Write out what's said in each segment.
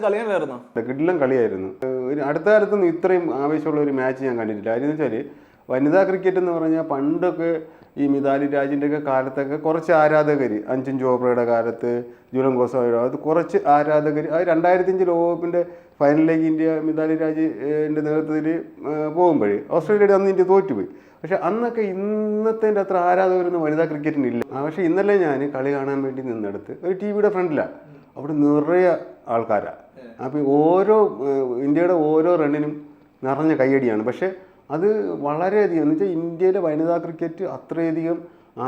ഇന്നത്തെ കളിയാണല്ലായിരുന്നോ? കിടിലം കളിയായിരുന്നു. അടുത്ത കാലത്തൊന്നും ഇത്രയും ആവേശമുള്ള ഒരു മാച്ച് ഞാൻ കണ്ടിട്ടില്ല. കാര്യം വെച്ചാൽ വനിതാ ക്രിക്കറ്റ് എന്ന് പറഞ്ഞാൽ പണ്ടൊക്കെ ഈ മിതാലി രാജിന്റെ ഒക്കെ കാലത്തൊക്കെ കുറച്ച് ആരാധകർ അഞ്ചൻ ചോപ്രയുടെ കാലത്ത് ജുലൻ ഗോസ്വാമിയുടെ അത് കുറച്ച് ആരാധകർ അത് രണ്ടായിരത്തി അഞ്ച് ലോകകപ്പിന്റെ ഫൈനലിലേക്ക് ഇന്ത്യ മിതാലി രാജിന്റെ നേതൃത്വത്തിൽ പോകുമ്പോഴേ ഓസ്ട്രേലിയയുടെ അന്ന് ഇന്ത്യ തോറ്റുപോയി. പക്ഷെ അന്നൊക്കെ ഇന്നത്തെ അത്ര ആരാധകരൊന്നും വനിതാ ക്രിക്കറ്റിനില്ല പക്ഷെ ഇന്നലെ ഞാൻ കളി കാണാൻ വേണ്ടി നിന്നെടുത്ത് ഒരു ടി വിയുടെ ഫ്രണ്ടിലാണ്. അവിടെ നിറയെ ആൾക്കാരാണ് അപ്പോൾ ഓരോ ഇന്ത്യയുടെ ഓരോ റണ്ണിനും നിറഞ്ഞ കയ്യടിയാണ്. പക്ഷേ അത് വളരെയധികം എന്ന് വെച്ചാൽ ഇന്ത്യയിലെ വനിതാ ക്രിക്കറ്റ് അത്രയധികം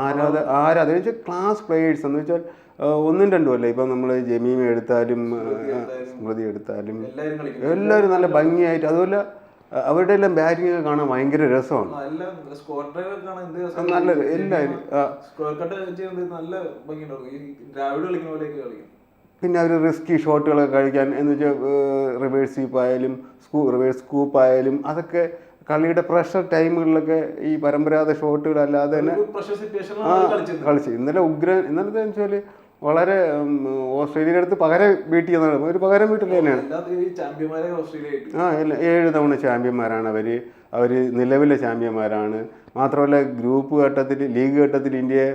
ആരാധ ആരാധ എന്ന് വെച്ചാൽ ക്ലാസ് പ്ലേയേഴ്സ് എന്ന് വെച്ചാൽ ഒന്നും രണ്ടും അല്ല. ഇപ്പം നമ്മൾ ജമീം എടുത്താലും സ്മൃതി എടുത്താലും എല്ലാവരും നല്ല ഭംഗിയായിട്ട് അതുപോലെ അവരുടെ എല്ലാം ബാറ്റിംഗ് ഒക്കെ കാണാൻ ഭയങ്കര രസമാണ്. നല്ല എല്ലാവരും പിന്നെ അവർ റിസ്കി ഷോട്ടുകളൊക്കെ കഴിക്കാൻ എന്ന് വെച്ചാൽ റിവേഴ്സ് സ്വീപ്പ് ആയാലും സ്കൂ റിവേഴ്സ് സ്കൂപ്പ് ആയാലും അതൊക്കെ കളിയുടെ പ്രഷർ ടൈമുകളിലൊക്കെ ഈ പരമ്പരാഗത ഷോട്ടുകളല്ലാതെ തന്നെ ആ കളിച്ച്. ഇന്നലെ ഉഗ്രൻ ഇന്നലത്തെ വെച്ചാൽ വളരെ ഓസ്ട്രേലിയയുടെ അടുത്ത് പകരം വീട്ടിൽ ചെയ്യുന്നതാണ് ഒരു പകരം വീട്ടിൽ തന്നെയാണ്. ആ ഏഴ് തവണ ചാമ്പ്യന്മാരാണ് അവർ അവർ നിലവിലെ ചാമ്പ്യന്മാരാണ്. മാത്രമല്ല ഗ്രൂപ്പ് ഘട്ടത്തിൽ ലീഗ് ഘട്ടത്തിൽ ഇന്ത്യയെ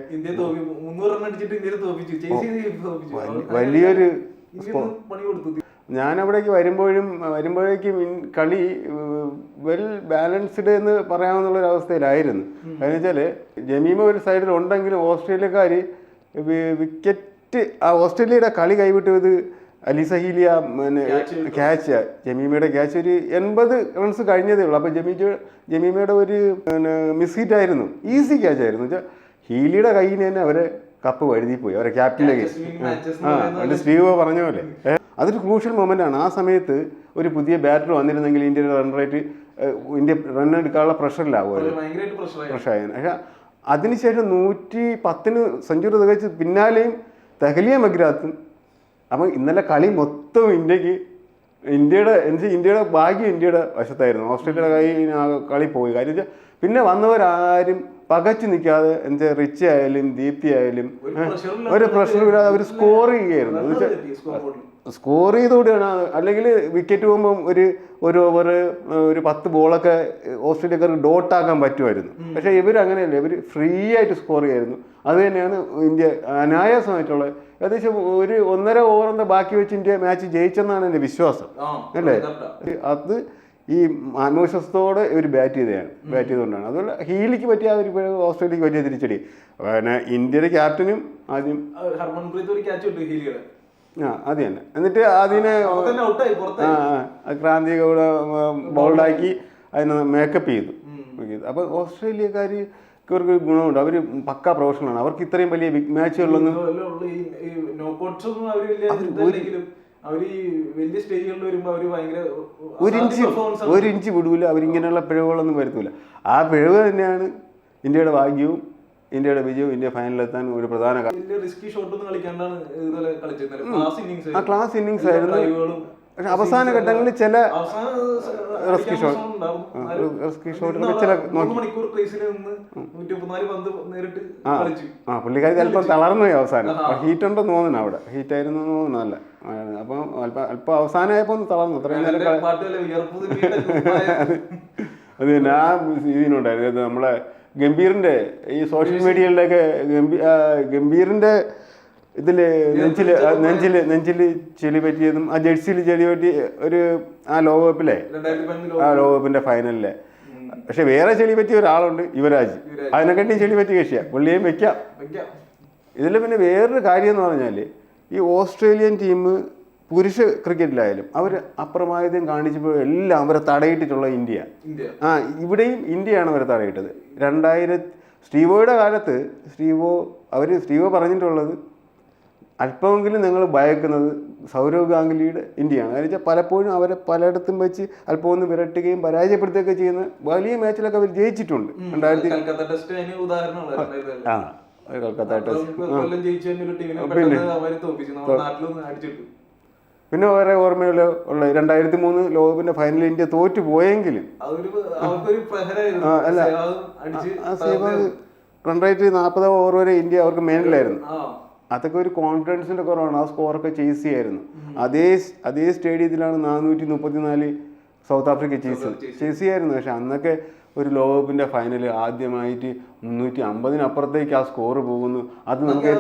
വലിയൊരു ഞാനവിടേക്ക് ഞാൻ അവിടേക്ക് വരുമ്പോഴും വരുമ്പോഴേക്കും കളി വെൽ ബാലൻസ്ഡ് എന്ന് പറയാമെന്നുള്ളൊരു അവസ്ഥയിലായിരുന്നു. കാരണം വെച്ചാൽ ജമീമ ഒരു സൈഡിൽ ഉണ്ടെങ്കിലും ഓസ്ട്രേലിയക്കാർ വിക്കറ്റ് ആ ഓസ്ട്രേലിയയുടെ കളി കൈവിട്ടത് അലിസഹീലിയ പിന്നെ ക്യാച്ച് ജമീമയുടെ ക്യാച്ച് ഒരു എൺപത് റൺസ് കഴിഞ്ഞതേ ഉള്ളൂ. അപ്പോൾ ജമീജ ജമീമയുടെ ഒരു പിന്നെ മിസ് ഹിറ്റ് ആയിരുന്നു. ഈസി ക്യാച്ച് ആയിരുന്നു. വെച്ചാൽ ഹീലിയുടെ കയ്യിൽ നിന്ന് തന്നെ അവരെ കപ്പ് വഴുതി പോയി അവരെ ക്യാപ്റ്റന്റെ കയ്യിൽ. ആ എന്റെ സ്റ്റീവ് പറഞ്ഞ പോലെ. അതൊരു ക്രൂഷ്യൽ മൊമെന്റ് ആണ്. ആ സമയത്ത് ഒരു പുതിയ ബാറ്റർ വന്നിരുന്നെങ്കിൽ ഇന്ത്യയുടെ റൺ റേറ്റ് ഇന്ത്യ റൺ എടുക്കാനുള്ള പ്രഷറിലാവുമല്ലോ പ്രഷറായിരുന്നു പക്ഷെ അതിനുശേഷം നൂറ്റി പത്തിന് സെഞ്ചുറി തികച്ച് പിന്നാലെയും തെഹലിയ മഗ്രാത്തും അപ്പം ഇന്നലെ കളി മൊത്തം ഇന്ത്യയ്ക്ക് ഇന്ത്യയുടെ എന്ന് ഇന്ത്യയുടെ ഭാഗ്യം ഇന്ത്യയുടെ വശത്തായിരുന്നു. ഓസ്ട്രേലിയയുടെ കൈ കളി പോയി. കാര്യം വെച്ചാൽ പിന്നെ വന്നവരാരും പകച്ചു നിൽക്കാതെ എന്താ റിച്ച് ആയാലും ദീപ്തി ആയാലും ഒരു പ്രശ്നമില്ലാതെ അവർ സ്കോർ ചെയ്യുകയായിരുന്നു. സ്കോർ ചെയ്തുകൂടിയാണ്. അല്ലെങ്കിൽ വിക്കറ്റ് പോകുമ്പം ഒരു ഒരു ഓവർ ഒരു പത്ത് ബോളൊക്കെ ഓസ്ട്രേലിയക്കാർക്ക് ഡോട്ടാക്കാൻ പറ്റുമായിരുന്നു. പക്ഷേ ഇവർ അങ്ങനെയല്ല. ഇവർ ഫ്രീ ആയിട്ട് സ്കോർ ചെയ്യായിരുന്നു അത് തന്നെയാണ് ഇന്ത്യ അനായാസമായിട്ടുള്ള ഏകദേശം ഒരു ഒന്നര ഓവർ എന്താ ബാക്കി വെച്ച് ഇന്ത്യ മാച്ച് ജയിച്ചെന്നാണ് എന്റെ വിശ്വാസം. അല്ലേ? അത് ഈ ആത്മവിശ്വാസത്തോടെ ഇവർ ബാറ്റ് ചെയ്തതാണ്. ബാറ്റ് ചെയ്തുകൊണ്ടാണ്. അതുപോലെ ഹീലിക്ക് പറ്റിയ ഒരു ഓസ്ട്രേലിയക്ക് പറ്റിയ തിരിച്ചടി. പിന്നെ ഇന്ത്യയുടെ ക്യാപ്റ്റനും ആദ്യം ആ, അത് തന്നെ. എന്നിട്ട് അതിനെ ക്രാന്തി ഗൗഡ ബൗൾഡാക്കി അതിനെ മേക്കപ്പ് ചെയ്തു. അപ്പോൾ ഓസ്ട്രേലിയക്കാർ ഇവർക്ക് ഗുണമുണ്ട്. അവർ പക്ക പ്രൊഫഷണലാണ് അവർക്ക് ഇത്രയും വലിയ ബിഗ് മാച്ചുകളിലൊന്നും ഉള്ള ഈ- ഈ അവർ വലിയ ഇതല്ലെങ്കിലും അവർ ഈ വലിയ സ്റ്റേജുകളിൽ വരുമ്പോ അവർ ഭയങ്കര ഒരു ഇഞ്ച് ഒരു ഇഞ്ച് വിടൂല. അവരിങ്ങനെയുള്ള പിഴവുകളൊന്നും വരുത്തൂല. ആ പിഴവ് തന്നെയാണ് ഇന്ത്യയുടെ ഭാഗ്യവും ഇന്ത്യയുടെ വിജയവും ഇന്ത്യ ഫൈനലിലെത്താൻ ഒരു പ്രധാന കാര്യം ആ ക്ലാസ് ഇന്നിങ്സ് ആയിരുന്നു. പക്ഷെ അവസാന ഘട്ടങ്ങളിൽ ചില റെസ്ക്യൂ ഷോട്ട് റെസ്ക്യൂ ഷോട്ടുകൾ ചില നേരിട്ട് ആ പുള്ളിക്കാരി അല്പം തളർന്നു പോയി അവസാനം. ഹീറ്റ് ഉണ്ടെന്ന് തോന്നുന്നു അവിടെ. ഹീറ്റ് ആയിരുന്നു എന്ന് തോന്നുന്നു അല്ല. അപ്പം അല്പം അല്പം അവസാനമായപ്പോൾ ഒന്ന് തളർന്നു. അത്രയും നേരം. അത് തന്നെ ആ ഇതിനുണ്ടായിരുന്നു നമ്മളെ ഗംഭീറിന്റെ ഈ സോഷ്യൽ മീഡിയയിലൊക്കെ ഗംഭീ ഗംഭീറിന്റെ ഇതിൽ നെഞ്ചിൽ ആ, നെഞ്ചിൽ നെഞ്ചിൽ ചെളി പറ്റിയതും ആ ജേഴ്സിയിൽ ചെളി പറ്റി ഒരു ആ ലോകകപ്പിലെ ആ ലോകകപ്പിന്റെ ഫൈനലിലെ. പക്ഷെ വേറെ ചെളി പറ്റിയ ഒരാളുണ്ട് യുവരാജ്. അതിനെക്കാട്ടിയും ചെളി പറ്റിയ കക്ഷിയാ. പുള്ളിയും വെക്കാം. ഇതിൽ പിന്നെ വേറൊരു കാര്യം എന്ന് പറഞ്ഞാൽ ഈ ഓസ്ട്രേലിയൻ ടീം പുരുഷ ക്രിക്കറ്റിലായാലും അവർ അപ്രമാദിത്യം കാണിച്ചപ്പോൾ എല്ലാം അവരെ തടയിട്ടിട്ടുള്ള ഇന്ത്യ. ഇന്ത്യ. ആ ഇവിടെയും ഇന്ത്യയാണ് അവരെ തടയിട്ടത്. രണ്ടായിരത്തി സ്റ്റീവോയുടെ കാലത്ത് സ്റ്റീവോ അവർ സ്റ്റീവോ പറഞ്ഞിട്ടുള്ളത് അല്പമെങ്കിലും നിങ്ങൾ ഭയക്കുന്നത് സൗരവ് ഗാംഗുലിയുടെ ഇന്ത്യയാണ്. കാരണം വെച്ചാൽ പലപ്പോഴും അവരെ പലയിടത്തും വെച്ച് അല്പം ഒന്ന് വിരട്ടുകയും പരാജയപ്പെടുത്തുകയൊക്കെ ചെയ്യുന്ന വലിയ മാച്ചിലൊക്കെ അവർ ജയിച്ചിട്ടുണ്ട്. രണ്ടായിരത്തി ആ. കൊൽക്കത്ത ടെസ്റ്റ്. പിന്നെ. വേറെ ഓർമ്മയുള്ള ഉള്ള രണ്ടായിരത്തി മൂന്ന് ലോകകപ്പിന്റെ ഫൈനലിൽ ഇന്ത്യ തോറ്റു പോയെങ്കിലും അല്ല. സേവാഗ് റൺ റേറ്റ് നാൽപ്പത് ഓവർ വരെ ഇന്ത്യ അവർക്ക് മേനിലായിരുന്നു അതൊക്കെ ഒരു കോൺഫിഡൻസിന്റെ കുറവാണ്. ആ സ്കോറൊക്കെ ചേസ് ചെയ്യായിരുന്നു. അതേ അതേ സ്റ്റേഡിയത്തിലാണ് നാനൂറ്റി മുപ്പത്തിനാല് സൗത്ത് ആഫ്രിക്ക ചേസ് ചേസ് ചെയ്യായിരുന്നു. പക്ഷെ അന്നൊക്കെ ഒരു ലോകകപ്പിന്റെ ഫൈനൽ ആദ്യമായിട്ട് മുന്നൂറ്റി അമ്പതിനപ്പുറത്തേക്ക് ആ സ്കോർ പോകുന്നു. അത് നമുക്ക്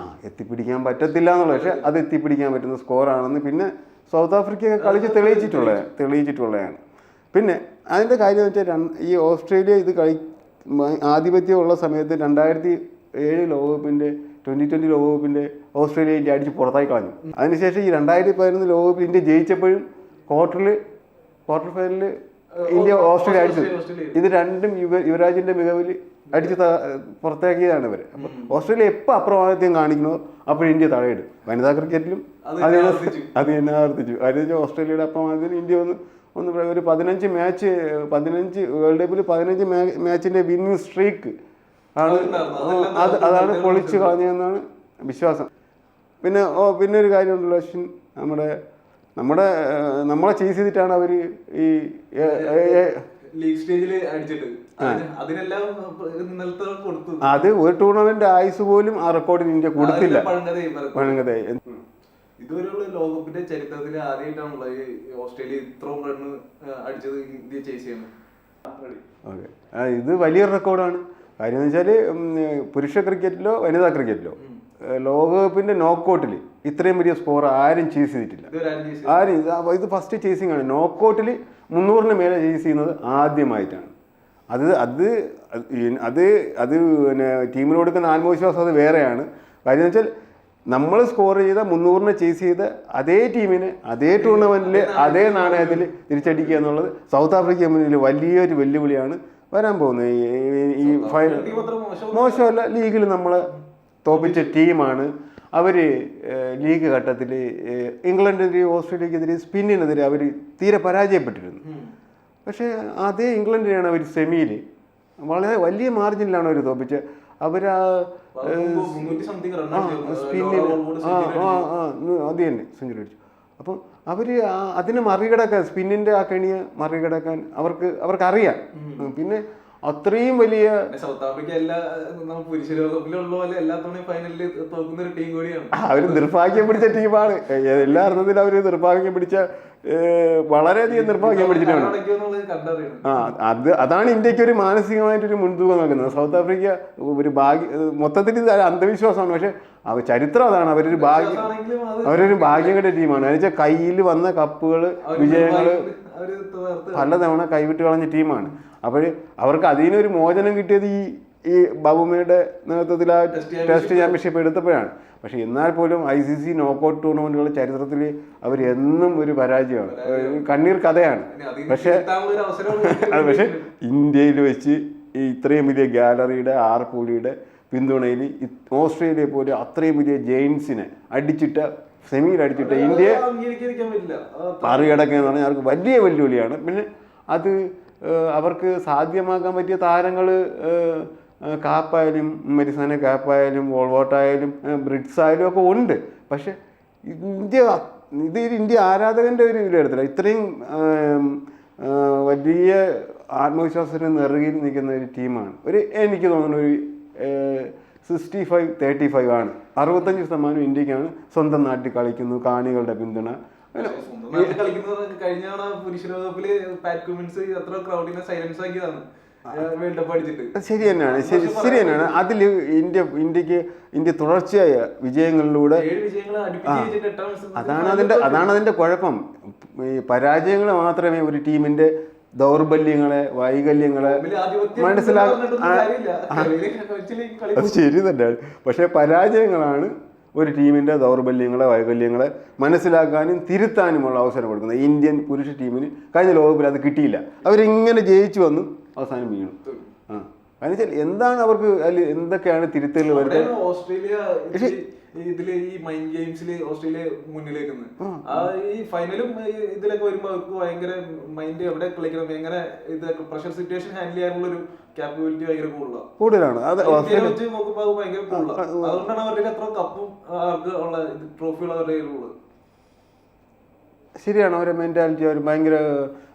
ആ എത്തിപ്പിടിക്കാൻ പറ്റത്തില്ല എന്നുള്ളത് പക്ഷെ അത് എത്തിപ്പിടിക്കാൻ പറ്റുന്ന സ്കോറാണെന്ന് പിന്നെ സൗത്ത് ആഫ്രിക്ക കളിച്ച് തെളിയിച്ചിട്ടുള്ള തെളിയിച്ചിട്ടുള്ളതാണ്. പിന്നെ അതിന്റെ കാര്യം എന്ന് വെച്ചാൽ ഈ ഓസ്ട്രേലിയ ഇത് കളി ആധിപത്യമുള്ള സമയത്ത് രണ്ടായിരത്തി ഏഴ് ലോകകപ്പിന്റെ ട്വന്റി ട്വന്റി ലോകകപ്പിന്റെ ഓസ്ട്രേലിയ ഇന്ത്യ അടിച്ച് പുറത്തായി കളഞ്ഞു. അതിനുശേഷം ഈ രണ്ടായിരത്തി പതിനൊന്ന് ലോകകപ്പിൽ ഇന്ത്യ ജയിച്ചപ്പോഴും ക്വാർട്ടറിൽ ക്വാർട്ടർ ഫൈനലിൽ ഇന്ത്യ ഓസ്ട്രേലിയ അടിച്ചു. ഇത് രണ്ടും യുവ യുവരാജിന്റെ മികവിൽ അടിച്ച് പുറത്താക്കിയതാണ് ഇവർ ഓസ്ട്രേലിയ എപ്പോൾ അപ്രമാദിത്യം കാണിക്കണോ അപ്പോൾ ഇന്ത്യ തടയിടും വനിതാ ക്രിക്കറ്റിലും അത് അത് തന്നെ ആവർത്തിച്ചു. അതിന് ഓസ്ട്രേലിയയുടെ അപ്രമാദിത്യം ഇന്ത്യ ഒന്ന് ഒന്ന് ഒരു പതിനഞ്ച് മാച്ച് പതിനഞ്ച് വേൾഡ് കപ്പിൽ പതിനഞ്ച് മാച്ചിന്റെ വിന്നിങ് സ്ട്രീക്ക് ആണ്. അത് അതാണ് പൊളിച്ചു കളഞ്ഞതെന്നാണ് വിശ്വാസം. പിന്നെ ഓ പിന്നെ ഒരു കാര്യമുണ്ടല്ലോ അശ്വിൻ. നമ്മുടെ നമ്മുടെ നമ്മളെ ചേസ് ചെയ്തിട്ടാണ് അവർ ഈ ലീഗ് സ്റ്റേജിൽ അടിച്ചിട്ട്. അത് ഒരു ടൂർണമെന്റ് ആയുസ് പോലും ആ റെക്കോർഡിന് ഇന്ത്യ കൊടുത്തില്ല. ഇതുവരെയുള്ള ലോകകപ്പിന്റെ ചരിത്രത്തിൽ ആദ്യമായിട്ടാണല്ലോ ഈ ഓസ്ട്രേലിയ ഇത്രയും റണ്ണ് അടിച്ചത് ഇന്ത്യ ചേസ് ചെയ്യുന്നത്. ഇത് വലിയൊരു റെക്കോർഡാണ് കാര്യം എന്ന് വെച്ചാൽ പുരുഷ ക്രിക്കറ്റിലോ വനിതാ ക്രിക്കറ്റിലോ ലോകകപ്പിന്റെ നോക്കൗട്ടിൽ ഇത്രയും വലിയ സ്കോർ ആരും ചേസ് ചെയ്തിട്ടില്ല. ആരും ആരും ഇത് ഫസ്റ്റ് ചേസിങ് ആണ്. നോക്കൗട്ടിൽ മുന്നൂറിന് മേലെ ചേസ് ചെയ്യുന്നത് ആദ്യമായിട്ടാണ്. അത് അത് അത് അത് പിന്നെ ടീമിന് കൊടുക്കുന്ന ആത്മവിശ്വാസം അത് വേറെയാണ്. കാര്യം എന്ന് വെച്ചാൽ നമ്മൾ സ്കോർ ചെയ്ത മുന്നൂറിന് ചേസ് ചെയ്ത അതേ ടീമിന് അതേ ടൂർണമെന്റിൽ അതേ നാണയത്തിൽ തിരിച്ചടിക്കുക എന്നുള്ളത് സൗത്ത് ആഫ്രിക്ക മുന്നിൽ വലിയൊരു വെല്ലുവിളിയാണ്. വരാൻ പോകുന്നത് ഈ- ഫൈനൽ മോശമല്ല ലീഗിൽ നമ്മൾ തോപ്പിച്ച ടീമാണ് അവർ ലീഗ് ഘട്ടത്തിൽ ഇംഗ്ലണ്ടിനെതിരെ ഓസ്ട്രേലിയക്കെതിരെ സ്പിന്നിനെതിരെ അവർ തീരെ പരാജയപ്പെട്ടിരുന്നു. പക്ഷേ അതേ ഇംഗ്ലണ്ടിനെയാണ് അവർ സെമിയിൽ വളരെ വലിയ മാർജിനിലാണ് അവർ തോപ്പിച്ചത്. സംതിങ് സ്പിന്നിൽ ആ ആ ആ അത് തന്നെ സെഞ്ചുറി അടിച്ചു. അപ്പം അവർ അതിനെ മറികടക്കാൻ സ്പിന്നിന്റെ ആ കെണിയെ മറികടക്കാൻ അവർക്ക് അവർക്ക് അറിയാം പിന്നെ അത്രയും വലിയ സൗത്ത് ആഫ്രിക്ക എല്ലാ പുരുഷ ലോകകപ്പിലുള്ള പോലെ എല്ലാ തവണയും ഫൈനലിൽ തോക്കുന്ന ഒരു ടീം കൂടിയാണ്. അവർ നിർഭാഗ്യം പിടിച്ച ടീമാണ് എല്ലാ അർത്ഥത്തിലും അവർ നിർഭാഗ്യം പിടിച്ച വളരെയധികം നിർഭാഗ്യം പിടിച്ചിട്ടാണ് ആ അത് അതാണ് ഇന്ത്യയ്ക്ക് ഒരു മാനസികമായിട്ടൊരു മുൻതൂക്കം നൽകുന്നത്. സൗത്ത് ആഫ്രിക്ക ഒരു ഭാഗ്യ മൊത്തത്തിൽ ഇത് അന്ധവിശ്വാസമാണ്. പക്ഷെ അവ ചരിത്രം അതാണ്. അവരൊരു ഭാഗ്യം അവരൊരു ഭാഗ്യം കിട്ടിയ ടീമാണ് എന്നുവെച്ചാൽ കയ്യിൽ വന്ന കപ്പുകൾ വിജയങ്ങൾ പലതവണ കൈവിട്ട് കളഞ്ഞ ടീമാണ്. അപ്പോൾ അവർക്ക് അതിനൊരു മോചനം കിട്ടിയത് ഈ ഈ ബാബുമയുടെ നേതൃത്വത്തിൽ ആ ടെസ്റ്റ് ചാമ്പ്യൻഷിപ്പ് എടുത്തപ്പോഴാണ്. പക്ഷേ എന്നാൽ പോലും ഐ സി സി നോക്കൗട്ട് ടൂർണമെന്റുകളുടെ ചരിത്രത്തിൽ അവർ എന്നും ഒരു പരാജയമാണ്. കണ്ണീർ കഥയാണ്. പക്ഷേ പക്ഷേ ഇന്ത്യയിൽ വെച്ച് ഈ ഇത്രയും വലിയ ഗാലറിയുടെ ആർപ്പൂലിയുടെ പിന്തുണയിൽ ഓസ്ട്രേലിയ പോലെ അത്രയും വലിയ ജെയിൻസിനെ അടിച്ചിട്ട് സെമിയിൽ അടിച്ചിട്ട് ഇന്ത്യയെ മറികടക്കുക എന്ന് പറഞ്ഞാൽ അവർക്ക് വലിയ വെല്ലുവിളിയാണ്. പിന്നെ അത് അവർക്ക് സാധ്യമാക്കാൻ പറ്റിയ താരങ്ങൾ കാപ്പായാലും മെരിസാന കാപ്പായാലും വോൾവോട്ടായാലും ബ്രിഡ്സ് ആയാലും ഒക്കെ ഉണ്ട്. പക്ഷെ ഇന്ത്യ ഇത് ഇന്ത്യ ആരാധകന്റെ ഒരു ഇതിലെടുത്തില്ല. ഇത്രയും വലിയ ആത്മവിശ്വാസത്തിന് നിറകിൽ നിൽക്കുന്ന ഒരു ടീമാണ്. ഒരു എനിക്ക് തോന്നുന്ന ഒരു സിക്സ്റ്റി ഫൈവ് തേർട്ടി ഫൈവ് ആണ്. അറുപത്തഞ്ച് ശതമാനം ഇന്ത്യക്കാണ് സ്വന്തം നാട്ടിൽ കളിക്കുന്നു കാണികളുടെ പിന്തുണ. കഴിഞ്ഞ പുരുഷ ലോകകപ്പിൽ അത്ര ക്രൗഡിനെ സൈലൻസ് ആക്കിയതാണ്. ശരി തന്നെയാണ് ശരി ശരി തന്നെയാണ്. അതിൽ ഇന്ത്യ ഇന്ത്യയ്ക്ക് ഇന്ത്യ തുടർച്ചയായ വിജയങ്ങളിലൂടെ അതാണ് അതിന്റെ അതാണ് അതിന്റെ കുഴപ്പം. ഈ പരാജയങ്ങൾ മാത്രമേ ഒരു ടീമിന്റെ ദൗർബല്യങ്ങളെ വൈകല്യങ്ങളെ മനസ്സിലാക്കി ശരി തന്നെയാണ് പക്ഷേ പരാജയങ്ങളാണ് ഒരു ടീമിന്റെ ദൗർബല്യങ്ങളെ വൈകല്യങ്ങളെ മനസ്സിലാക്കാനും തിരുത്താനുമുള്ള അവസരം കൊടുക്കുന്നത്. ഇന്ത്യൻ പുരുഷ ടീമിന് കഴിഞ്ഞ ലോകകപ്പിൽ അത് കിട്ടിയില്ല. അവരിങ്ങനെ ജയിച്ചു വന്നു അവസാനം വീണു. ആ കാരണം വെച്ചാൽ എന്താണ് അവർക്ക് അതിൽ എന്തൊക്കെയാണ് തിരുത്തൽ വരുന്നത്? ഓസ്ട്രേലിയ ഇതിൽ ഈ മൈൻഡ് ഗെയിംസിൽ ഓസ്ട്രേലിയ മുന്നിലേക്കുന്നത് ആ. ഈ ഫൈനലും ഇതിലൊക്കെ വരുമ്പോ അവർക്ക് ഭയങ്കര മൈൻഡ് എവിടെ കളിക്കണം എങ്ങനെ ഇത് പ്രഷർ സിറ്റുവേഷൻ ഹാൻഡിൽ ചെയ്യാനുള്ള ഒരു ക്യാപ്പബിലിറ്റി ഭയങ്കര കൂടുതലാണ്. കൂടുതലാണ് വെച്ച് നോക്കുമ്പോ അത് ഭയങ്കര കൂടുതലാണ് അതുകൊണ്ടാണ് അവരുടെ അത്ര കപ്പും അവർക്ക് ഉള്ള ട്രോഫികൾ അവരുടെ കയ്യിലുള്ളത്. ശരിയാണ് അവരുടെ മെന്റാലിറ്റി അവർ ഭയങ്കര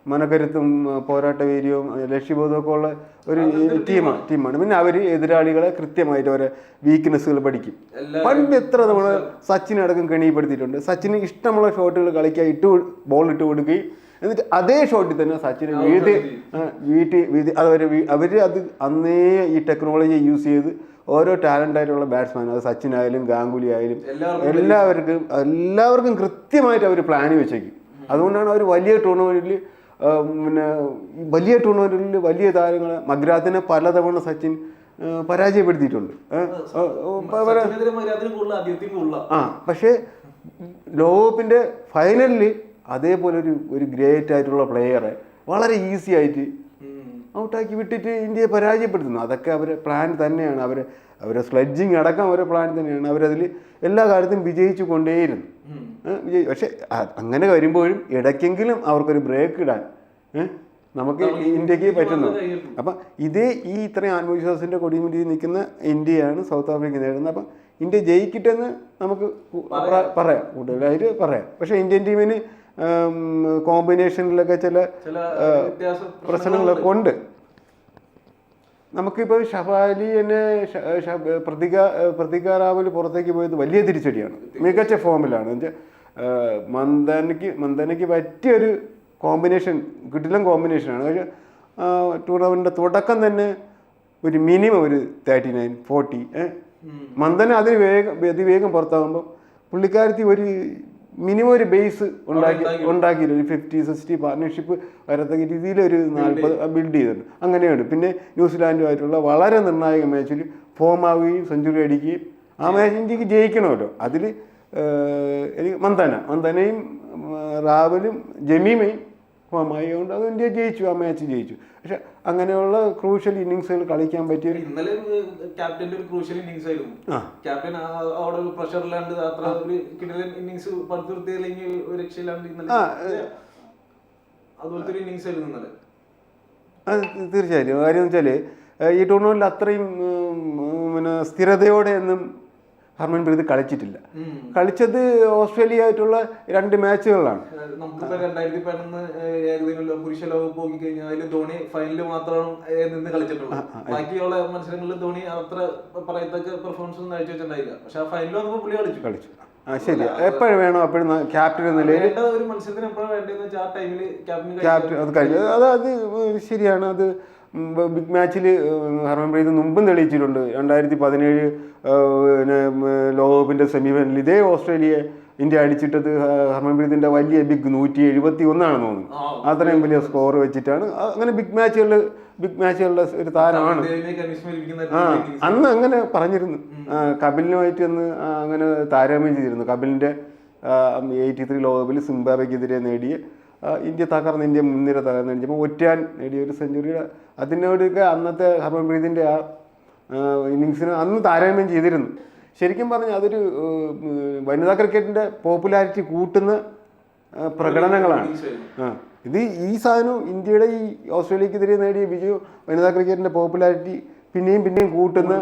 മനക്കരുത്തും പോരാട്ട വീര്യവും ലക്ഷ്യബോധമൊക്കെ ലക്ഷ്യബോധവും ഒക്കെ ഉള്ള ഒരു ടീമാണ്. ടീമാണ്. പിന്നെ അവർ എതിരാളികളെ കൃത്യമായിട്ട് അവരെ വീക്ക്നെസ്സുകൾ പഠിക്കും. പണ്ട് എത്ര നമ്മൾ സച്ചിൻ അടക്കം കെണിപ്പെടുത്തിയിട്ടുണ്ട് സച്ചിന് ഇഷ്ടമുള്ള ഷോട്ടുകൾ കളിക്കാൻ ഇട്ട് ബോൾ ഇട്ട് കൊടുക്കുകയും എന്നിട്ട് അതേ ഷോട്ടിൽ തന്നെ സച്ചിന് വീഴ്ത്തി വീട്ടിൽ വീതി അതവർ അവർ അത് അന്നേ ഈ ടെക്നോളജി യൂസ് ചെയ്ത് ഓരോ ടാലന്റ് ആയിട്ടുള്ള ബാറ്റ്സ്മാൻ അത് സച്ചിൻ ആയാലും ഗാംഗുലി ആയാലും എല്ലാവർക്കും എല്ലാവർക്കും എല്ലാവർക്കും കൃത്യമായിട്ട് അവർ പ്ലാൻ വെച്ചേക്കും. അതുകൊണ്ടാണ് അവർ വലിയ ടൂർണമെന്റിൽ പിന്നെ വലിയ ടൂർണമെന്റിൽ വലിയ താരങ്ങൾ മഗ്രാത്തിനെ പലതവണ സച്ചിൻ പരാജയപ്പെടുത്തിയിട്ടുണ്ട്. ആ പക്ഷേ ലോകകപ്പിന്റെ ഫൈനലിൽ അതേപോലെ ഒരു ഒരു ഗ്രേറ്റ് ആയിട്ടുള്ള പ്ലെയറെ വളരെ ഈസി ആയിട്ട് ഔട്ടാക്കി വിട്ടിട്ട് ഇന്ത്യയെ പരാജയപ്പെടുത്തുന്നു. അതൊക്കെ അവരെ പ്ലാൻ തന്നെയാണ്. അവർ അവരെ സ്ലെഡ്ജിങ് അടക്കം ഒരു പ്ലാൻ തന്നെയാണ്. അവരതിൽ എല്ലാ കാര്യത്തും വിജയിച്ചു കൊണ്ടേയിരുന്നു. വിജയി പക്ഷെ അങ്ങനെ വരുമ്പോഴും ഇടയ്ക്കെങ്കിലും അവർക്കൊരു ബ്രേക്ക് ഇടാൻ നമുക്ക് ഇന്ത്യയ്ക്ക് പറ്റുന്നു. അപ്പം ഇതേ ഈ ഇത്രയും ആത്മവിശ്വാസത്തിന്റെ കൊടിമുടിയിൽ നിൽക്കുന്ന ഇന്ത്യയാണ് സൗത്ത് ആഫ്രിക്ക നേടുന്നത് അപ്പം ഇന്ത്യ ജയിക്കട്ടെന്ന് നമുക്ക് പറയാം. കൂടുതലായിട്ട് പറയാം. പക്ഷേ ഇന്ത്യൻ ടീമിന് കോമ്പിനേഷനിലൊക്കെ ചില പ്രശ്നങ്ങളൊക്കെ ഉണ്ട്. നമുക്കിപ്പോൾ ഷഫാലിനെ പ്രതിക പ്രതികാരാവൽ പുറത്തേക്ക് പോയത് വലിയ തിരിച്ചടിയാണ്. മികച്ച ഫോമിലാണ്. മന്ദനയ്ക്ക് മന്ദനയ്ക്ക് പറ്റിയൊരു കോമ്പിനേഷൻ കിട്ടിലും കോമ്പിനേഷനാണ്. പക്ഷേ ടൂർണമെന്റിന്റെ തുടക്കം തന്നെ ഒരു മിനിമം ഒരു തേർട്ടി നയൻ ഫോർട്ടി മന്ദന അതിന് വേഗം അതിവേഗം പുറത്താകുമ്പോൾ പുള്ളിക്കാരത്തി ഒരു മിനിമം ഒരു ബേസ് ഉണ്ടാക്കി ഉണ്ടാക്കി. ഒരു ഫിഫ്റ്റി സിക്സ്റ്റി പാർട്ട്ണർഷിപ്പ് വരത്തക്ക രീതിയിൽ ഒരു നാൽപ്പത് ബിൽഡ് ചെയ്തിട്ടുണ്ട്. അങ്ങനെയുണ്ട്. പിന്നെ ന്യൂസിലാൻഡുമായിട്ടുള്ള വളരെ നിർണായക മാച്ചിൽ ഫോം ആവുകയും സെഞ്ചുറി അടിക്കുകയും ആ മാച്ച് ഇന്ത്യയ്ക്ക് ജയിക്കണമല്ലോ. അതിൽ എനിക്ക് മന്ദന. മന്ദനയും റാവലും ജമീമയും ഫോമായതുകൊണ്ട് അത് ഇന്ത്യ ജയിച്ചു ആ മാച്ച് ജയിച്ചു. പക്ഷെ അങ്ങനെയുള്ള ക്രൂഷ്യൽ ഇന്നിങ്സുകൾ കളിക്കാൻ പറ്റിയ ഇന്നലെ ക്യാപ്റ്റന്റെ ഒരു ക്രൂഷ്യൽ ഇന്നിങ്സ് ആയിരുന്നു. ക്യാപ്റ്റൻ അവിടെ ഒരു പ്രഷർ ഇല്ലാണ്ട് അത്ര ഒരു കിടിലൻ ഇന്നിങ്സ് പടുത്തുനിർത്തിയില്ലെങ്കിൽ ഒരു രക്ഷയില്ലാണ്ട് ഇന്നലെ അതുപോലത്തെ ഒരു ഇന്നിങ്സ് ആയിരുന്നു ഇന്നലെ. അത് തീർച്ചയായിട്ടും. കാര്യം വെച്ചാൽ ഈ ടൂർണമെന്റിൽ അത്രയും പിന്നെ സ്ഥിരതയോടെ ഒന്നും ഹർമൻപ്രീത് കളിച്ചിട്ടില്ല. കളിച്ചത് ഓസ്ട്രേലിയ ആയിട്ടുള്ള രണ്ട് മാച്ചുകളിലാണ് ഏഹ് നമുക്കിപ്പോ രണ്ടായിരത്തി പതിനൊന്ന് ഏകദിന പുരുഷ ലോകകപ്പ് നോക്കി അതിൽ ധോണി ഫൈനലിൽ മാത്രമാണ് നിന്ന് കളിച്ചിട്ടുള്ളത് ബാക്കിയുള്ള മത്സരങ്ങളിൽ ധോണി അത്ര പറയത്തക്ക പെർഫോമൻസ് ഒന്നും പക്ഷെ ആ ഫൈനലിൽ വന്നപ്പോൾ പുള്ളി കളിച്ചു. കളിച്ചു. ആ ശരി. എപ്പോഴും വേണോ അപ്പോഴും ക്യാപ്റ്റൻ എന്ന നിലയിൽ? ക്യാപ്റ്റൻ അത് കഴിഞ്ഞു. അത് അത് ശരിയാണ്. അത് ഉം, ബിഗ് മാച്ചിൽ ഹർമൻ പ്രീത് മുമ്പും തെളിയിച്ചിട്ടുണ്ട്. രണ്ടായിരത്തി പതിനേഴ് പിന്നെ ലോകകപ്പിന്റെ സെമി ഫൈനലിൽ ഇതേ ഓസ്ട്രേലിയ ഇന്ത്യ അടിച്ചിട്ടത് ഹർമൻപ്രീതിന്റെ വലിയ ബിഗ് നൂറ്റി എഴുപത്തി ഒന്നാണെന്ന് തോന്നുന്നു അത്രയും വലിയ സ്കോർ വെച്ചിട്ടാണ്. അങ്ങനെ ബിഗ് മാച്ചുകളിൽ ബിഗ് മാച്ചുകളുടെ ഒരു താരമാണ്. ആ അന്ന് അങ്ങനെ പറഞ്ഞിരുന്നു. കപിലിനുമായിട്ട് അന്ന് അങ്ങനെ താരതമ്യം ചെയ്തിരുന്നു. കപിലിന്റെ എയ്റ്റി ത്രീ ലോകകപ്പിൽ സിംബാബയ്ക്കെതിരെ നേടിയ ഇന്ത്യ തകർന്ന് ഇന്ത്യ മുൻനിര തകർന്ന് കഴിഞ്ഞപ്പോൾ ഒറ്റാൻ നേടിയ ഒരു സെഞ്ചുറിയുടെ അതിനോടൊക്കെ അന്നത്തെ ഹർമൻപ്രീതിന്റെ ആ ഇന്നിങ്സിന് അന്ന് താരതമ്യം ചെയ്തിരുന്നു. ശരിക്കും പറഞ്ഞാൽ അതൊരു വനിതാ ക്രിക്കറ്റിന്റെ പോപ്പുലാരിറ്റി കൂട്ടുന്ന പ്രകടനങ്ങളാണ്. ആ ഇത് ഈ സാധനവും ഇന്ത്യയുടെ ഈ ഓസ്ട്രേലിയക്കെതിരെ നേടിയ വിജയം വനിതാ ക്രിക്കറ്റിന്റെ പോപ്പുലാരിറ്റി പിന്നെയും പിന്നെയും കൂട്ടുന്ന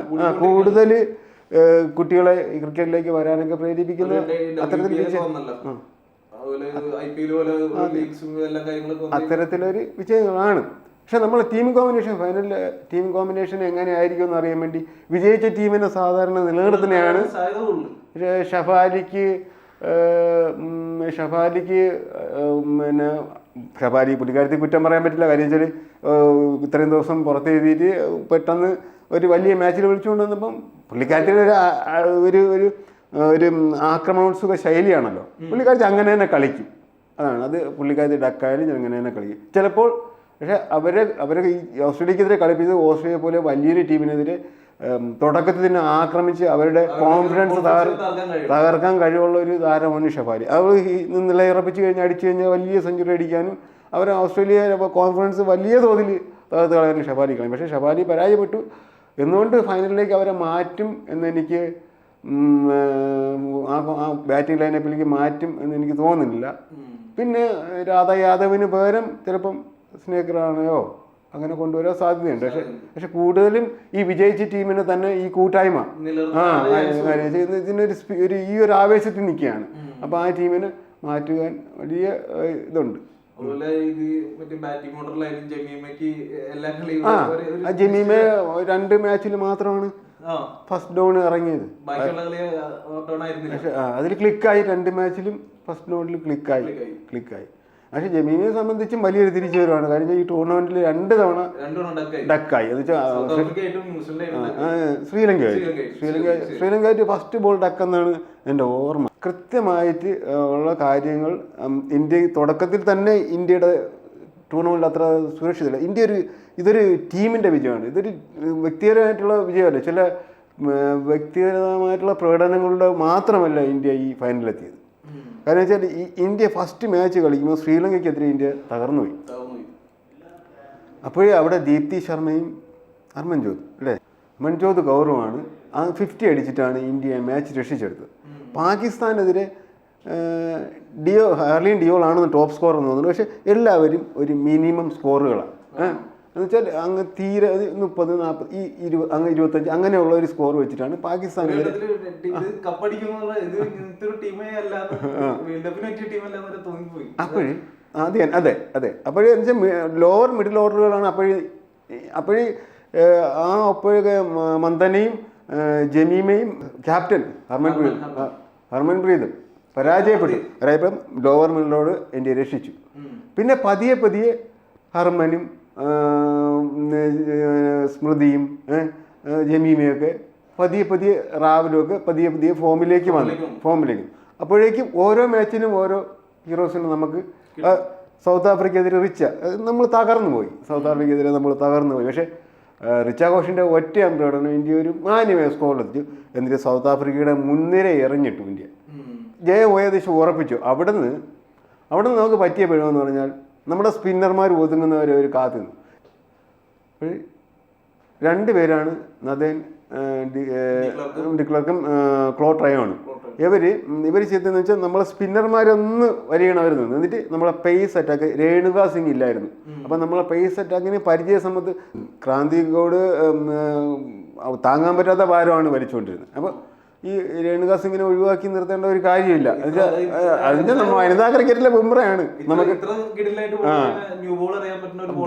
കൂടുതൽ കുട്ടികളെ ക്രിക്കറ്റിലേക്ക് വരാനൊക്കെ പ്രേരിപ്പിക്കുന്ന അത്തരത്തിൽ അത്തരത്തിലൊരു വിജയങ്ങളാണ് പക്ഷെ നമ്മൾ ടീം കോമ്പിനേഷൻ ഫൈനലിൽ ടീം കോമ്പിനേഷൻ എങ്ങനെയായിരിക്കും എന്ന് അറിയാൻ വേണ്ടി വിജയിച്ച ടീമിനെ സാധാരണ നിലനിർത്തുന്നതാണ്. ഷഫാലിക്ക് ഷഫാലിക്ക് പിന്നെ ഷഫാലി പുള്ളിക്കാരത്തി കുറ്റം പറയാൻ പറ്റില്ല. കാര്യം വെച്ചാൽ ഇത്രയും ദിവസം പുറത്തെഴുതിയിട്ട് പെട്ടെന്ന് ഒരു വലിയ മാച്ചിൽ വിളിച്ചുകൊണ്ട് വന്നപ്പം പുള്ളിക്കാരത്തിന് ഒരു ഒരു ഒരു ആക്രമണോത്സുക ശൈലിയാണല്ലോ. പുള്ളിക്കാരി അങ്ങനെ തന്നെ കളിക്കും. അതാണ്. അത് പുള്ളിക്കാരി ഡക്കായാലും അങ്ങനെ തന്നെ കളിക്കും. ചിലപ്പോൾ പക്ഷേ അവരെ അവരെ ഈ ഓസ്ട്രേലിയക്കെതിരെ കളിപ്പിച്ചത് ഓസ്ട്രേലിയ പോലെ വലിയൊരു ടീമിനെതിരെ തുടക്കത്തിൽ തന്നെ ആക്രമിച്ച് അവരുടെ കോൺഫിഡൻസ് തകർക്കാൻ കഴിവുള്ള ഒരു താരമാണ് ഷഫാലി. അവർ നിലയിറപ്പിച്ച് കഴിഞ്ഞ് അടിച്ചു കഴിഞ്ഞാൽ വലിയ സെഞ്ചുറി അടിക്കാനും അവർ ഓസ്ട്രേലിയ കോൺഫിഡൻസ് വലിയ തോതിൽ തകർത്ത് കളയാനും ഷഫാലി കളയും പക്ഷേ ഷഫാലി പരാജയപ്പെട്ടു. എന്നുകൊണ്ട് ഫൈനലിലേക്ക് അവരെ മാറ്റും എന്നെനിക്ക് ആ ആ ബാറ്റിംഗ് ലൈനപ്പിലേക്ക് മാറ്റും എന്ന് എനിക്ക് തോന്നുന്നില്ല. പിന്നെ രാധ യാദവിന് പകരം ചിലപ്പം സ്നേക്കറാണെയോ അങ്ങനെ കൊണ്ടുവരാൻ സാധ്യതയുണ്ട്. പക്ഷെ പക്ഷെ കൂടുതലും ഈ വിജയിച്ച ടീമിനെ തന്നെ ഈ കൂട്ടായ്മ. ആ ഇതിനൊരു ഒരു ഈ ഒരു ആവേശത്തിൽ നിൽക്കുകയാണ്. അപ്പോൾ ആ ടീമിന് മാറ്റുവാൻ വലിയ ഇതുണ്ട്. അതുപോലെ ഇത് മറ്റേ ബാറ്റിംഗ് ഓർഡറിലായാലും ജമീമയ്ക്ക് എല്ലാ കളിയും ആ ജമീമ രണ്ട് മാച്ചിൽ മാത്രമാണ് ഫസ്റ്റ് ഡൗൺ ഇറങ്ങിയത്. അതിൽ ക്ലിക്കായി രണ്ട് മാച്ചിലും ഫസ്റ്റ് ഡൗണിൽ ക്ലിക്കായി ക്ലിക്കായി. പക്ഷെ ജമീനെ സംബന്ധിച്ചും വലിയൊരു തിരിച്ചുവരവാണ് കാരണം ഈ ടൂർണമെന്റിൽ രണ്ട് തവണ ഡക്കായി എന്ന് വെച്ചാൽ ശ്രീലങ്ക ശ്രീലങ്ക ശ്രീലങ്കയായിട്ട് ഫസ്റ്റ് ബോൾ ഡക്കെന്നാണ് എന്റെ ഓർമ്മ. കൃത്യമായിട്ട് ഉള്ള കാര്യങ്ങൾ ഇന്ത്യ തുടക്കത്തിൽ തന്നെ ഇന്ത്യയുടെ ടൂർണമെന്റിൽ അത്ര സുരക്ഷിതല്ല. ഇന്ത്യ ഒരു ഇതൊരു ടീമിന്റെ വിജയമാണ്. ഇതൊരു വ്യക്തിപരമായിട്ടുള്ള വിജയമല്ല? ചില വ്യക്തിപരമായിട്ടുള്ള പ്രകടനങ്ങളുടെ മാത്രമല്ല ഇന്ത്യ ഈ ഫൈനലിലെത്തിയത്. കാരണം വെച്ചാൽ ഈ ഇന്ത്യ ഫസ്റ്റ് മാച്ച് കളിക്കുമ്പോൾ ശ്രീലങ്കയ്ക്കെതിരെ ഇന്ത്യ തകർന്നുപോയി അപ്പോഴേ അവിടെ ദീപ്തി ശർമ്മയും ഹർമൻജോത് അല്ലേ? ഹർമൻജോത് ഗൗരവമാണ്. ആ ഫിഫ്റ്റി അടിച്ചിട്ടാണ് ഇന്ത്യ മാച്ച് രക്ഷിച്ചെടുത്തത്. പാകിസ്ഥാനെതിരെ ഡിയോ ഹർലിൻ ഡിയോളാണെന്ന് ടോപ്പ് സ്കോർ എന്ന് തോന്നുന്നു. പക്ഷേ എല്ലാവരും ഒരു മിനിമം സ്കോറുകളാണ് എന്ന് വെച്ചാൽ അങ്ങ് തീരെ മുപ്പത് നാൽപ്പത് ഈ ഇരുപത് അങ്ങ് ഇരുപത്തഞ്ച് അങ്ങനെയുള്ള ഒരു സ്കോർ വെച്ചിട്ടാണ് പാകിസ്ഥാൻ അപ്പോഴേ അതെ അതെ അതെ. അപ്പോഴേ എന്ന് വെച്ചാൽ ലോവർ മിഡിൽ ഓർഡറുകളാണ് അപ്പോഴേ അപ്പോഴേ ആ അപ്പോഴൊക്കെ മന്ദനയും ജമീമയും ക്യാപ്റ്റൻ ഹർമൻപ്രീത് ഹർമൻ ഹർമൻപ്രീതും പരാജയപ്പെട്ടു. പരാജയപ്പെടും ലോവർ മിഡിലോട് ഇന്ത്യ രക്ഷിച്ചു. പിന്നെ പതിയെ പതിയെ ഹർമനും സ്മൃതിയും ജമീമയൊക്കെ പതിയെ പതിയെ റാവലും പതിയെ പതിയെ ഫോമിലേക്ക് വന്നു. ഫോമിലേക്ക് അപ്പോഴേക്കും ഓരോ മാച്ചിനും ഓരോ ഹീറോസിനും നമുക്ക് സൗത്ത് ആഫ്രിക്കെതിരെ റിച്ച നമ്മൾ തകർന്നു പോയി. സൗത്ത് ആഫ്രിക്കെതിരെ നമ്മൾ തകർന്നു പോയി. പക്ഷേ റിച്ച ഘോഷിന്റെ ഒറ്റ പ്രകടനം ഇന്ത്യ ഒരു മാന്യമായ സ്കോറിലെത്തിച്ചു എന്നിട്ട് സൗത്ത് ആഫ്രിക്കയുടെ മുൻനിര എറിഞ്ഞിട്ടു ഇന്ത്യ. ജയം ഏകദേശം ഉറപ്പിച്ചു. അവിടുന്ന് അവിടുന്ന് നമുക്ക് പറ്റിയ പിഴവെന്ന് പറഞ്ഞാൽ നമ്മുടെ സ്പിന്നർമാർ ഒതുങ്ങുന്നവരെ അവർ കാത്തു നിന്നു. രണ്ട് പേരാണ് നദേൻ ഡിക്ലർക്കും ക്ലോ ട്രയോണും ഇവർ ഇവർ ചെയ്തതെന്ന് വെച്ചാൽ നമ്മളെ സ്പിന്നർമാരൊന്ന് വരികയാണ് നിന്ന്. എന്നിട്ട് നമ്മളെ പേസ് അറ്റാക്ക് രേണുക സിംഗ് ഇല്ലായിരുന്നു. അപ്പം നമ്മളെ പേസ് അറ്റാക്കിന് പരിചയ സമ്പത്ത് ക്രാന്തികോട് താങ്ങാൻ പറ്റാത്ത ഭാരമാണ് വലിച്ചുകൊണ്ടിരുന്നത് അപ്പോൾ ഈ രേണുക സിംഗിനെ ഒഴിവാക്കി നിർത്തേണ്ട ഒരു കാര്യമില്ല. അതിന്റെ വനിതാ ക്രിക്കറ്റിലെ ബുംറയാണ്. നമുക്ക്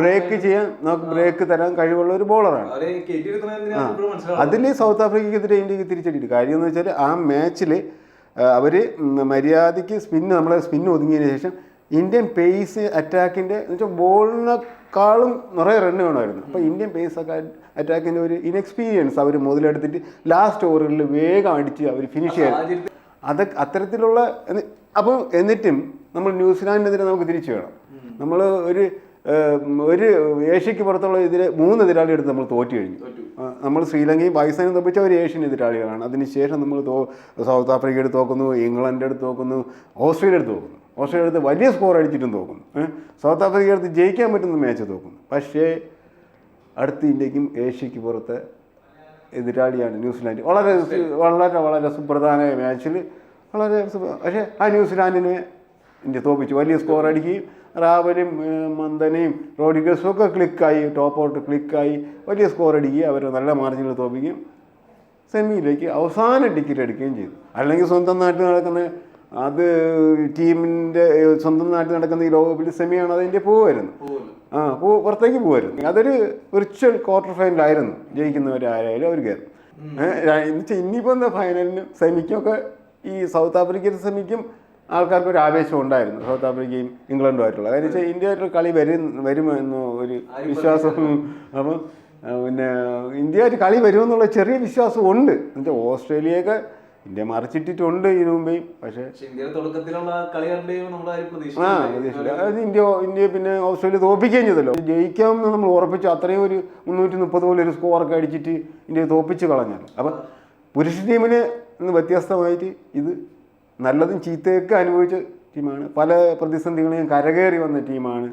ബ്രേക്ക് ചെയ്യാൻ നമുക്ക് ബ്രേക്ക് തരാൻ കഴിവുള്ള ഒരു ബോളറാണ്. അതിൽ സൗത്ത് ആഫ്രിക്കയ്ക്കെതിരെ ഇന്ത്യയ്ക്ക് തിരിച്ചടിയിട്ട് കാര്യം എന്ന് വെച്ചാൽ ആ മാച്ചിൽ അവർ മര്യാദയ്ക്ക് സ്പിന്ന് നമ്മളെ സ്പിന്ന് ഒതുങ്ങിയതിന് ശേഷം ഇന്ത്യൻ പേസ് അറ്റാക്കിന്റെ എന്ന് വെച്ചാൽ ബോളിനെക്കാളും നിറയെ റണ്ണ് വേണമായിരുന്നു. അപ്പോൾ ഇന്ത്യൻ പേസ് അറ്റാക്കിന്റെ ഒരു ഇൻഎക്സ്പീരിയൻസ് അവർ മുതലെടുത്തിട്ട് ലാസ്റ്റ് ഓവറിൽ വേഗം അടിച്ച് അവർ ഫിനിഷ് ചെയ്തു അത് അത്തരത്തിലുള്ള അപ്പം അപ്പോൾ എന്നിട്ടും നമ്മൾ ന്യൂസിലാൻഡിനെതിരെ നമുക്ക് തിരിച്ചു വേണം. നമ്മൾ ഒരു ഒരു ഏഷ്യക്ക് പുറത്തുള്ള ഇതിൽ മൂന്ന് എതിരാളി എടുത്ത് നമ്മൾ തോറ്റു കഴിഞ്ഞു. നമ്മൾ ശ്രീലങ്കയും പാകിസ്ഥാനും തോപ്പിച്ച ഒരു ഏഷ്യൻ എതിരാളികളാണ്. അതിനുശേഷം നമ്മൾ തോ സൗത്ത് ആഫ്രിക്ക എടുത്ത് തോക്കുന്നു ഇംഗ്ലണ്ട് എടുത്ത് തോക്കുന്നു ഓസ്ട്രേലിയ എടുത്ത് തോക്കുന്നു. ഓസ്ട്രേലിയ എടുത്ത് വലിയ സ്കോർ അടിച്ചിട്ടും തോക്കുന്നു സൗത്ത് ആഫ്രിക്ക എടുത്ത് ജയിക്കാൻ പറ്റുന്ന മാച്ച് തോക്കുന്നു പക്ഷേ അടുത്ത ഇന്ത്യക്കും ഏഷ്യക്ക് പുറത്ത് എതിരാളിയാണ് ന്യൂസിലാൻഡ്. വളരെ വളരെ വളരെ സുപ്രധാന മാച്ചിൽ വളരെ പക്ഷേ ആ ന്യൂസിലാൻഡിനെ ഇന്ത്യ തോപ്പിച്ചു. വലിയ സ്കോർ അടിക്കുകയും റാവലും മന്ദനയും റോഡിഗസും ഒക്കെ ക്ലിക്കായി ടോപ്പ് ഔട്ട് ക്ലിക്കായി വലിയ സ്കോർ അടിക്കുകയും അവർ നല്ല മാർജിനിൽ തോപ്പിക്കുകയും സെമിയിലേക്ക് അവസാന ടിക്കറ്റ് എടുക്കുകയും ചെയ്തു. അല്ലെങ്കിൽ സ്വന്തം നാട്ടിൽ നടക്കുന്ന അത് ടീമിന്റെ സ്വന്തം നാട്ടിൽ നടക്കുന്ന ഈ ലോകകപ്പിൽ സെമിയാണ് അതിന്റെ പോലും ആ പോ പുറത്തേക്ക് പോകുമായിരുന്നു അതൊരു വിർച്വൽ ക്വാർട്ടർ ഫൈനലായിരുന്നു ജയിക്കുന്നവരായാലും അവർ കയറും. എന്നുവെച്ചാൽ ഇനിയിപ്പോൾ എന്താ ഫൈനലിനും സെമിക്കും ഒക്കെ ഈ സൗത്ത് ആഫ്രിക്കൻ സെമിക്കും ആൾക്കാർക്ക് ഒരു ആവേശം ഉണ്ടായിരുന്നു. സൗത്ത് ആഫ്രിക്കയും ഇംഗ്ലണ്ടുമായിട്ടുള്ള കാര്യം വെച്ചാൽ ഇന്ത്യയായിട്ടുള്ള കളി വരും വരുമെന്ന് ഒരു വിശ്വാസം. അപ്പം പിന്നെ പിന്നെ ഇന്ത്യയായിട്ട് കളി വരുമെന്നുള്ള ചെറിയ വിശ്വാസം ഉണ്ട്. എന്നുവെച്ചാൽ ഓസ്ട്രേലിയയൊക്കെ ഇന്ത്യ മറിച്ചിട്ടിട്ടുണ്ട് ഇതിനു മുമ്പേ പക്ഷേ ആ പ്രതീക്ഷിച്ചില്ല. പ്രതീക്ഷിച്ചില്ല. അത് ഇന്ത്യ ഇന്ത്യ പിന്നെ ഓസ്ട്രേലിയ തോപ്പിക്കുകയും ചെയ്തല്ലോ. ജയിക്കാമെന്ന് നമ്മൾ ഉറപ്പിച്ചു. അത്രയും ഒരു മുന്നൂറ്റി മുപ്പത് പോലെ ഒരു സ്കോറൊക്കെ അടിച്ചിട്ട് ഇന്ത്യ തോപ്പിച്ച് കളഞ്ഞാൽ അപ്പം പുരുഷ ടീമിന് ഇന്ന് വ്യത്യസ്തമായിട്ട് ഇത് നല്ലതും ചീത്തയൊക്കെ അനുഭവിച്ച ടീമാണ്. പല പ്രതിസന്ധികളെയും കരകയറി വന്ന ടീമാണ്.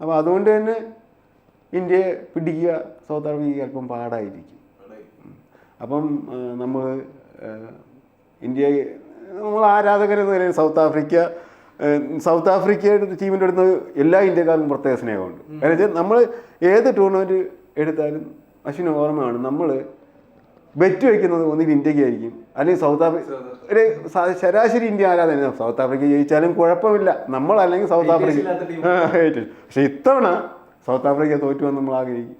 അപ്പോൾ അതുകൊണ്ട് തന്നെ ഇന്ത്യയെ പിടിക്കുക സൗത്ത് ആഫ്രിക്കയ്ക്ക് അല്പം പാടായിരിക്കും. അപ്പം നമ്മൾ ഇന്ത്യ നമ്മൾ ആരാധകരെന്ന നിലയിൽ സൗത്ത് ആഫ്രിക്ക സൗത്ത് ആഫ്രിക്കയുടെ ടീമിന്റെ അടുത്ത് എല്ലാ ഇന്ത്യക്കാർക്കും പ്രത്യേക സ്നേഹമുണ്ട്. കാരണം വെച്ചാൽ നമ്മൾ ഏത് ടൂർണമെന്റ് എടുത്താലും അശ്വിന് ഓർമ്മയാണ് നമ്മൾ ബെറ്റ് വയ്ക്കുന്നത് ഒന്നിൽ ഇന്ത്യക്കായിരിക്കും അല്ലെങ്കിൽ സൗത്ത് ആഫ്രിക്ക. ഒരു ശരാശരി ഇന്ത്യ ആരാധന സൗത്ത് ആഫ്രിക്ക ജയിച്ചാലും കുഴപ്പമില്ല. നമ്മൾ അല്ലെങ്കിൽ സൗത്ത് ആഫ്രിക്ക പക്ഷെ ഇത്തവണ സൗത്ത് ആഫ്രിക്ക തോറ്റു വന്ന് നമ്മൾ ആഗ്രഹിക്കും.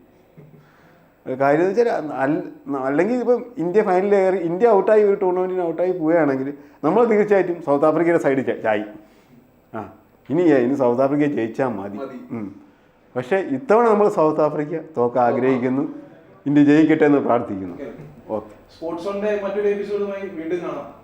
കാര്യം എന്ന് വെച്ചാൽ അല്ല- അല്ലെങ്കിൽ ഇപ്പം ഇന്ത്യ ഫൈനലിൽ കയറി ഇന്ത്യ ഔട്ടായി ഒരു ടൂർണമെന്റിന് ഔട്ടായി പോവുകയാണെങ്കിൽ നമ്മൾ തീർച്ചയായിട്ടും സൗത്ത് ആഫ്രിക്കയുടെ സൈഡിൽ ചായി. ആ ഇനി ഇനി സൗത്ത് ആഫ്രിക്ക ജയിച്ചാൽ മതി. പക്ഷേ ഇത്തവണ നമ്മൾ സൗത്ത് ആഫ്രിക്ക തോക്ക ആഗ്രഹിക്കുന്നു. ഇന്ത്യ ജയിക്കട്ടെ എന്ന് പ്രാർത്ഥിക്കുന്നു. ഓക്കെ. സ്പോർട്സ് മറ്റൊരു എപ്പിസോഡുമായി വീണ്ടും കാണാം.